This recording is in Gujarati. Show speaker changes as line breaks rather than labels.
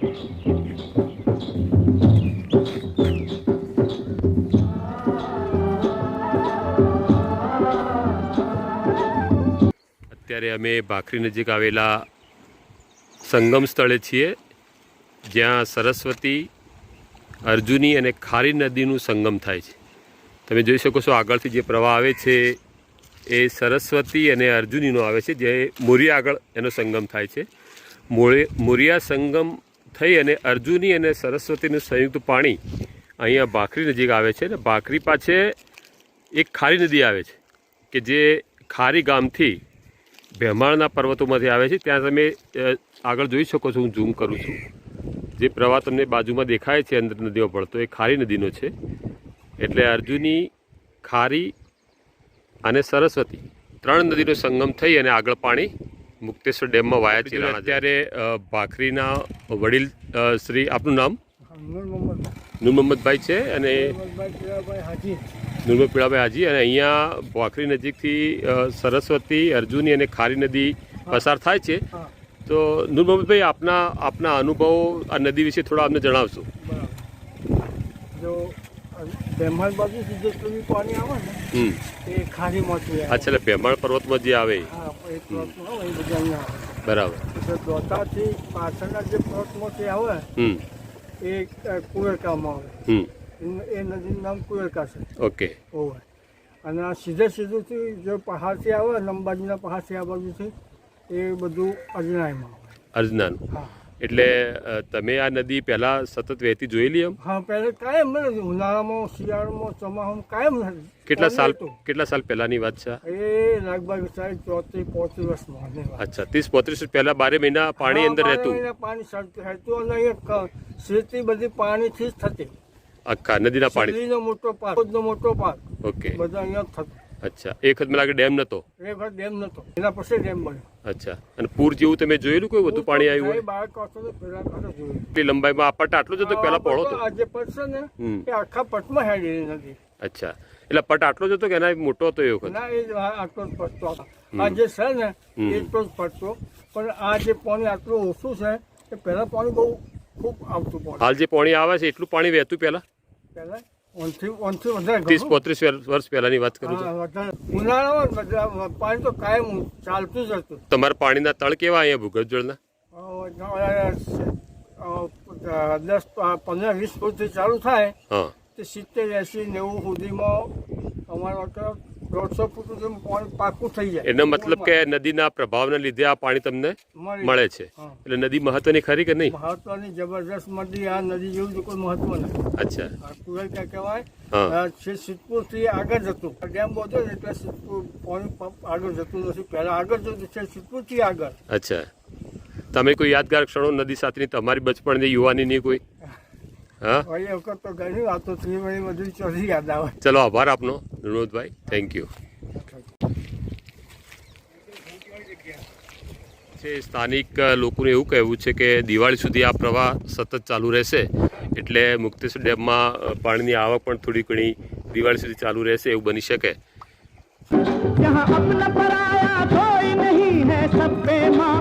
અત્યારે અમે ભાખરી નજીક આવેલા સંગમ સ્થળે છીએ, જ્યાં સરસ્વતી, અર્જુની અને ખારી નદીનું સંગમ થાય છે. તમે જોઈ શકો છો આગળથી જે પ્રવાહ આવે છે, એ સરસ્વતી અને અર્જુનીનો આવે છે, જે મોરિયા આગળ એનો સંગમ થાય છે. મોરે મોરિયા સંગમ થઈ અને અર્જુની અને સરસ્વતીનું સંયુક્ત પાણી અહીંયા ભાખરી નજીક આવે છે અને ભાખરી પાસે એક ખારી નદી આવે છે કે જે ખારી ગામથી ભેમાળના પર્વતોમાંથી આવે છે. ત્યાં તમે આગળ જોઈ શકો છો, હું ઝૂમ કરું છું. જે પ્રવાહ તમને બાજુમાં દેખાય છે, અંદર નદીઓ પડતો એ ખારી નદીનો છે. એટલે અર્જુની, ખારી અને સરસ્વતી, ત્રણ નદીનો સંગમ થઈ અને આગળ પાણી મુક્તેશ્વર ડેમમાં વાયા છે અત્યારે ભાખરીના વડીલ શ્રી આપનું નામ?
નૂર મોહમ્મદ
મોહમ્મદભાઈ છે અને
હાજી.
પીળાભાઈ હાજી અને અહીંયા ભાખરી નજીકથી સરસ્વતી અર્જુની અને ખારી નદી પસાર થાય છે. તો નૂર મોહમ્મદભાઈ આપના આપના અનુભવો આ નદી વિશે થોડા અમને જણાવશો.
જો બેમાલ બાજુથી જેટલું પાણી આવે ને એ ખારીમાંથી
અચ્છા એટલે ભેમાળ પર્વતમાં જે આવે એ.
પ્લોટમાં આવે એ બધા અહીંયા આવે.
બરાબર.
દોતાથી પાછળના જે પ્લોટમાંથી આવે
હમ.
એ કુવેરકામાં આવે.
હમ.
એ નદીનું નામ કુવેરકા છે.
ઓકે.
હોય અને આ સીધે સીધુંથી જો પહાડથી આવે અંબાજીના પહાડથી આ બાજુથી એ બધું અજનાયમાં આવે.
અજનાનું.
હા.
એટલે તમે આ નદી પહેલા સતત વહેતી જોયેલી એમ?
હા પહેલા કાયમ નથી ઉનાળામાં શિયાળામાં ચોમાસામાં કાયમ નથી
કેટલા સાલ કેટલા સાલ પહેલાની વાત છે
એ લગભગ સાહેબ ચોત્રીસ પોત્રીસ વર્ષમાં
અચ્છા ત્રીસ પોત્રીસ વર્ષ પહેલા બારે મહિના પાણી અંદર રહેતું.
પાણી રહેતું અને ખેતી બધી પાણીથી જ થતી.
આખા નદીના પાણી.
શેરડીનો મોટો પાક નો મોટો પાક.
ઓકે.
બધા અહીંયા થતું.
અચ્છા એક વખત મને લાગે ડેમ નતો?
એ વખત ડેમ નતો. એના પછી ડેમ બન્યો.
અચ્છા. અને પૂર જેવું તમે જોયેલું કોઈ વધુ પાણી આવ્યું
પેલા
કેટલી લંબાઈમાં આ પટ આટલો જ હતો તો પહોળો હતો?
આ જે પટ છે ને એ આખા પટમાં હેડી નથી.
અચ્છા. એટલે પટ આટલો જ હતો કે એના મોટો હતો એ વખત?
ના એ આટલો જ પડતો આ જે છે ને. એટલો જ પડતો પણ આ જે પાણી આટલું ઓછું છે એ પહેલા પાણી બહુ ખૂબ આવતું
હાલ જે પાણી આવે છે એટલું પાણી વહેતું પહેલા?
પહેલા
ત્રીસ. પોત્રીસ વર્ષ પહેલાની વાત કરું છું.
ઉનાળામાં પાણી તો કાયમ ચાલતું જ હતું.
તમારા પાણીના તળ કેવા અહીંયા ભૂગર્ભ જળના
દસ પંદર વીસ ફૂટથી ચાલુ થાય તે સિત્તેર એસી નેવું સુધીમાં અમારા દોઢસો ફૂટ સુધી પાકું થઈ જાય.
એનો મતલબ કે નદીના પ્રભાવને લીધે આ પાણી તમને
મળે
છે. એટલે નદી મહત્વની ખરી કે નહીં?
મહત્વની જબરદસ્ત નદી આ નદી જેવું તો કોઈ મહત્વ નથી.
અચ્છા.
કુરલ ક્યાં કહેવાય? છે સિદ્ધપુરથી આગળ જતું. ડેમ બધો એટલે સિદ્ધપુર પાણી આગળ જતું નથી. પહેલા આગળ જતું છે સિદ્ધપુરથી આગળ.
અચ્છા. તમે કોઈ યાદગાર ક્ષણો નદી સાથેની તમારી બચપણની યુવાનીની કોઈ? ચલો આભાર આપનો વિનોદભાઈ. થેન્ક યુ છે સ્થાનિક લોકોનું એવું કહેવું છે કે દિવાળી સુધી આ પ્રવાહ સતત ચાલુ રહેશે એટલે મુક્તેશ્વર ડેમમાં પાણીની આવક પણ થોડી ઘણી દિવાળી સુધી ચાલુ રહેશે એવું બની શકે.
યહાં અપના પરાયા કોઈ નહીં હૈ સબ પે માં